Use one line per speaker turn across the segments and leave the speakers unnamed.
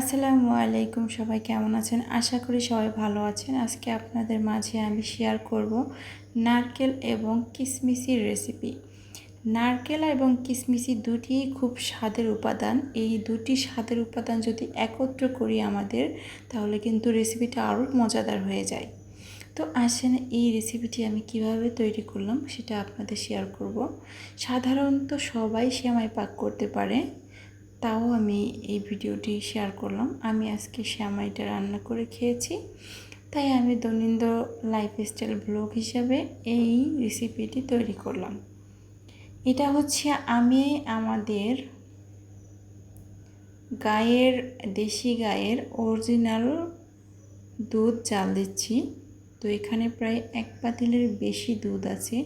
আসসালামু আলাইকুম, সবাই কেমন আছেন? আশা করি সবাই ভালো আছেন। আজকে আপনাদের মাঝে আমি শেয়ার করব নারকেল এবং কিসমিসির রেসিপি নারকেল এবং কিশমিশি দুটি খুব স্বাদের উপাদান। এই দুটি স্বাদের উপাদান যদি একত্র করি আমাদের, তাহলে কিন্তু রেসিপিটা আরও মজাদার হয়ে যায়। তো আসেন, এই রেসিপিটি আমি কীভাবে তৈরি করলাম সেটা আপনাদের শেয়ার করব। সাধারণত সবাই সেমাই পাক করতে পারে। তাও আমি এই ভিডিওটি শেয়ার করলাম। আমি আজকে শ্যামাইটা রান্না করে খেয়েছি। তাই আমি দৈনন্দিন লাইফস্টাইল ব্লগ হিসাবে এই রেসিপিটি তৈরি করলাম। এটা হচ্ছে আমি আমাদের গায়ের, দেশি গায়ের অরিজিনাল দুধ চাল দিচ্ছি। তো এখানে প্রায় এক পাতিলের বেশি দুধ আছে।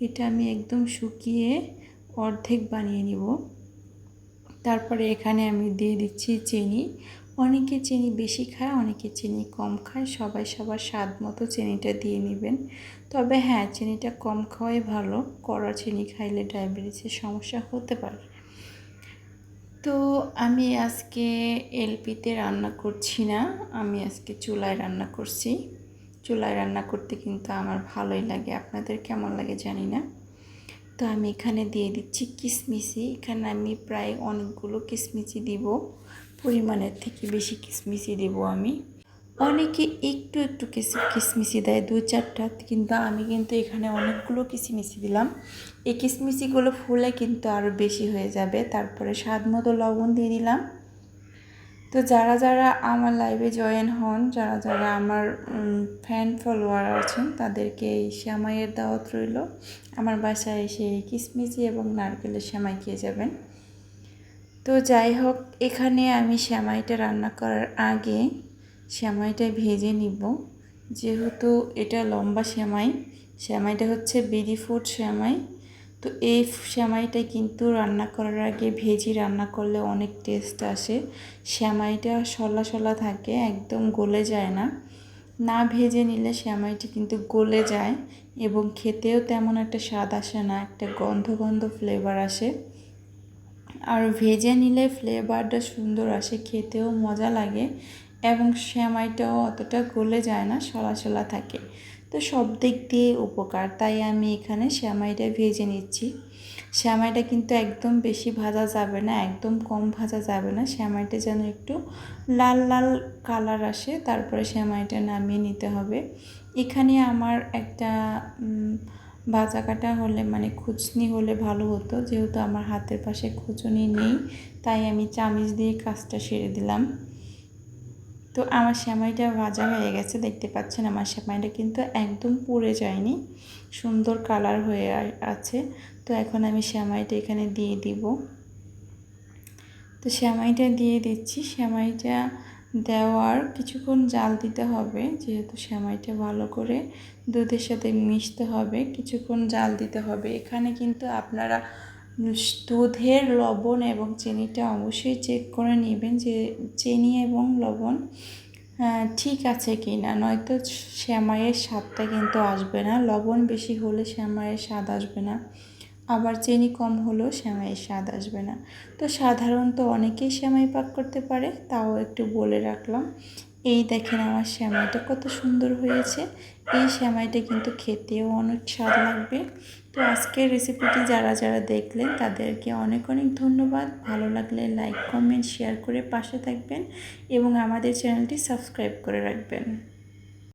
এটা আমি একদম শুকিয়ে অর্ধেক বানিয়ে নিব। তারপরে এখানে আমি দিয়ে দিচ্ছি চিনি। অনেকে চিনি বেশি খায়, অনেকে চিনি কম খায়। সবাই সবার স্বাদ মতো চিনিটা দিয়ে নেবেন। তবে হ্যাঁ চিনিটা কম খাওয়াই ভালো। কড়া চিনি খাইলে ডায়াবেটিসের সমস্যা হতে পারে। তো আমি আজকে এলপিতে রান্না করছি না। আমি আজকে চুলায় রান্না করছি। চুলায় রান্না করতে কিন্তু আমার ভালোই লাগে। আপনাদের কেমন লাগে জানি না। তো আমি এখানে দিয়ে দিচ্ছি কিশমিশি এখানে আমি প্রায় অনেকগুলো কিশমিশি দিব। পরিমাণের থেকে বেশি কিশমিশি দেব আমি। অনেকে একটু একটু কিশমিশি দেয় দু চারটা, কিন্তু আমি কিন্তু এখানে অনেকগুলো কিশমিশি দিলাম। এই কিশমিশিগুলো ফুলে কিন্তু আরও বেশি হয়ে যাবে। তারপরে স্বাদ মতো লবণ দিয়ে দিলাম। তো যারা যারা আমার লাইভে জয়েন হন, যারা যারা আমার ফ্যান ফলোয়ার আছেন, তাদেরকে এই শ্যামাইয়ের দাওয়াত রইল। আমার বাসায় এসে কিশমিশি এবং নারকেলের শ্যামাই খেয়ে যাবেন। তো যাই হোক, এখানে আমি শ্যামাইটা রান্না করার আগে শ্যামাইটা ভেজে নিব। যেহেতু এটা লম্বা শ্যামাই, শ্যামাইটা হচ্ছে বেরি ফুড শ্যামাই। তো এই শ্যামাইটা কিন্তু রান্না করার আগে ভেজি রান্না করলে অনেক টেস্ট আসে। শ্যামাইটা সলা সলা থাকে, একদম গলে যায় না। না ভেজে নিলে শ্যামাইটি কিন্তু গলে যায় এবং খেতেও তেমন একটা স্বাদ আসে না, একটা গন্ধ গন্ধ ফ্লেভার আসে। আর ভেজে নিলে ফ্লেভারটা সুন্দর আসে, খেতেও মজা লাগে এবং শ্যামাইটাও অতটা গলে যায় না, সলা সলা থাকে। তো সব দিক দিয়ে উপকার। তাই আমি এখানে শ্যামাইটা ভেজে নিচ্ছি। শ্যামাইটা কিন্তু একদম বেশি ভাজা যাবে না, একদম কম ভাজা যাবে না। শ্যামাইটা যেন একটু লাল লাল কালার আসে, তারপরে শ্যামাইটা নামিয়ে নিতে হবে। এখানে আমার একটা ভাজা কাটা হলে মানে খুচনি হলে ভালো হতো। যেহেতু আমার হাতের পাশে খুচনি নেই, তাই আমি চামিচ দিয়ে কাজটা সেরে দিলাম। তো আমার সেমাইটা ভাজা হয়ে গেছে, দেখতে পাচ্ছেন আমার সেমাইটা কিন্তু একদম পুড়ে যায়নি, সুন্দর কালার হয়ে আছে। তো এখন আমি সেমাইটা এখানে দিয়ে দিব। তো সেমাইটা দিয়ে দিচ্ছি সেমাইটা দেওয়ার কিছুক্ষণ জাল দিতে হবে, যেহেতু সেমাইটা ভালো করে দুধের সাথে মিশতে হবে, কিছুক্ষণ জাল দিতে হবে। এখানে কিন্তু আপনারা দুধের লবণ এবং চিনিটা অবশ্যই চেক করে নেবেন যে চিনি এবং লবণ ঠিক আছে কি না নয়তো শ্যামাইয়ের স্বাদটা কিন্তু আসবে না। লবণ বেশি হলে শ্যামাইয়ের স্বাদ আসবে না। আবার চিনি কম হলেও শ্যামাইয়ের স্বাদ আসবে না। তো সাধারণত অনেকেই শ্যামাই পাক করতে পারে, তাও একটু বলে রাখলাম। এই দেখেন আমার শ্যামাইটা কত সুন্দর হয়েছে। এই শ্যামাইটা কিন্তু খেতেও অনেক স্বাদ লাগবে। তো আজকের রেসিপিটি যারা যারা দেখলেন, তাদেরকে অনেক অনেক ধন্যবাদ। ভালো লাগলে লাইক কমেন্ট শেয়ার করে পাশে থাকবেন এবং আমাদের চ্যানেলটি সাবস্ক্রাইব করে রাখবেন।